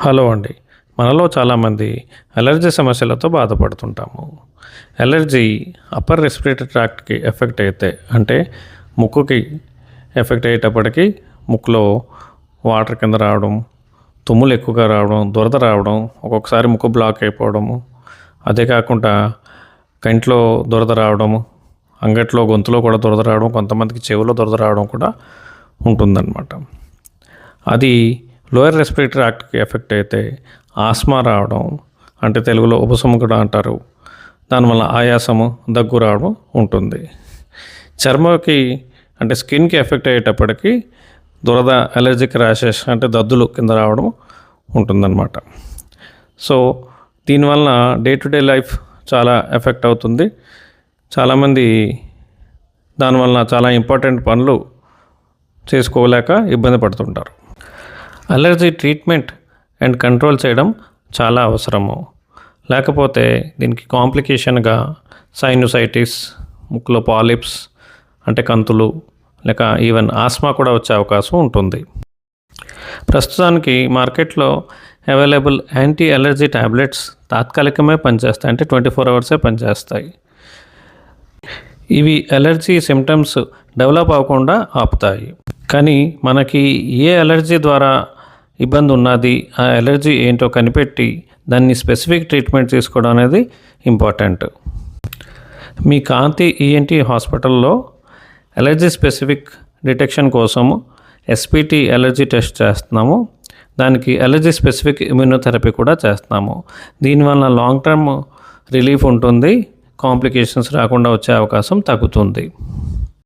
Hello అండి. మనలో చాలామంది అలర్జీ సమస్యలతో బాధపడుతుంటాము. అలర్జీ అప్పర్ రెస్పిరేటరీ ట్రాక్ట్కి ఎఫెక్ట్ అయితే అంటే ముక్కుకి ఎఫెక్ట్ అయ్యేటప్పటికీ ముక్కులో వాటర్ కింద రావడం తుమ్ములు ఎక్కువగా రావడం దురద రావడం ఒక్కొక్కసారి ముక్కు బ్లాక్ అయిపోవడము అదే కాకుండా కంట్లో దురద రావడము అంగట్లో గొంతులో కూడా దురద రావడం కొంతమందికి చెవిలో దురద రావడం కూడా ఉంటుందన్నమాట. అది లోయర్ రెస్పిరేటరీ యాక్ట్కి ఎఫెక్ట్ అయితే ఆస్మా రావడం అంటే తెలుగులో ఉపశమం కూడా అంటారు. దానివల్ల ఆయాసము దగ్గు రావడం ఉంటుంది. చర్మకి అంటే స్కిన్కి ఎఫెక్ట్ అయ్యేటప్పటికి దురద అలర్జిక్ ర్యాషెస్ అంటే దద్దులు కింద రావడం ఉంటుందన్నమాట. సో దీనివల్ల డే టు డే లైఫ్ చాలా ఎఫెక్ట్ అవుతుంది. చాలామంది దానివల్ల చాలా ఇంపార్టెంట్ పనులు చేసుకోలేక ఇబ్బంది పడుతుంటారు. అలర్జీ ట్రీట్మెంట్ అండ్ కంట్రోల్ చేయడం చాలా అవసరము. లేకపోతే దీనికి కాంప్లికేషన్గా సైనుసైటిస్ ముక్కులో పాలిప్స్ అంటే కంతులు లేక ఈవెన్ ఆస్మా కూడా వచ్చే అవకాశం ఉంటుంది. ప్రస్తుతానికి మార్కెట్లో అవైలబుల్ యాంటీ అలర్జీ ట్యాబ్లెట్స్ తాత్కాలికమే పనిచేస్తాయి. అంటే ట్వంటీ ఫోర్ అవర్సే పనిచేస్తాయి. ఇవి అలర్జీ సిమ్టమ్స్ డెవలప్ అవ్వకుండా ఆపుతాయి. కానీ మనకి ఏ అలర్జీ ద్వారా ఇబ్బంది ఉన్నది ఆ ఎలర్జీ ఏంటో కనిపెట్టి దాన్ని స్పెసిఫిక్ ట్రీట్మెంట్ తీసుకోవడం అనేది ఇంపార్టెంట్. మీ కాంతి ఈఎన్టీ హాస్పిటల్లో ఎలర్జీ స్పెసిఫిక్ డిటెక్షన్ కోసము ఎస్పిటి ఎలర్జీ టెస్ట్ చేస్తున్నాము. దానికి ఎలర్జీ స్పెసిఫిక్ ఇమ్యూనోథెరపీ కూడా చేస్తున్నాము. దీనివల్ల లాంగ్ టర్మ్ రిలీఫ్ ఉంటుంది కాంప్లికేషన్స్ రాకుండా వచ్చే అవకాశం తగ్గుతుంది.